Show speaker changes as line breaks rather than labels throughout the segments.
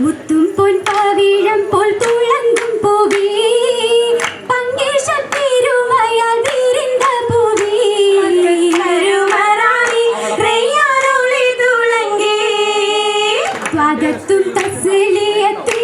മുത്തും പൊൻ പവിഴം പോൽ തുളങ്കും പൂവി. പങ്കേശ പെരുമയാൽ വിരിന്ത പൂവി.
കരുമറാമി റയ്യാനുള്ളി തുളങ്കി.
സ്വാഗത്തും തസ്ലിയത്തും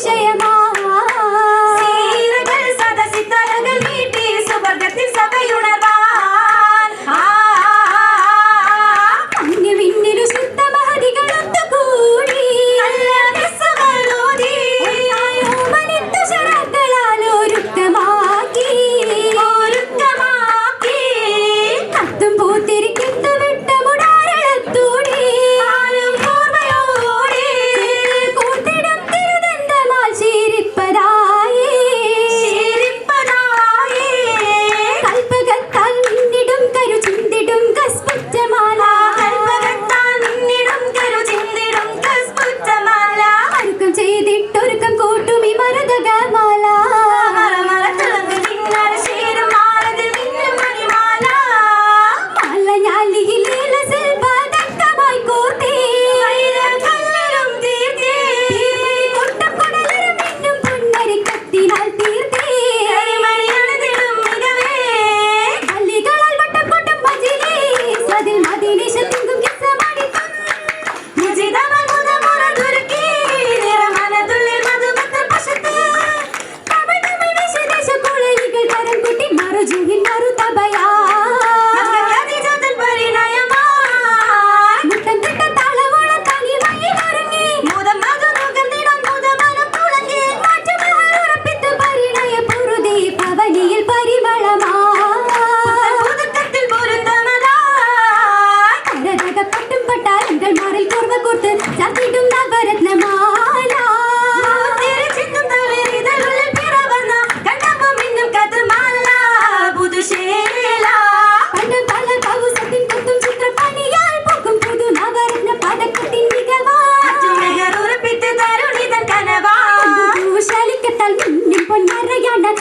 谢谢。አሁን መረጃ አላት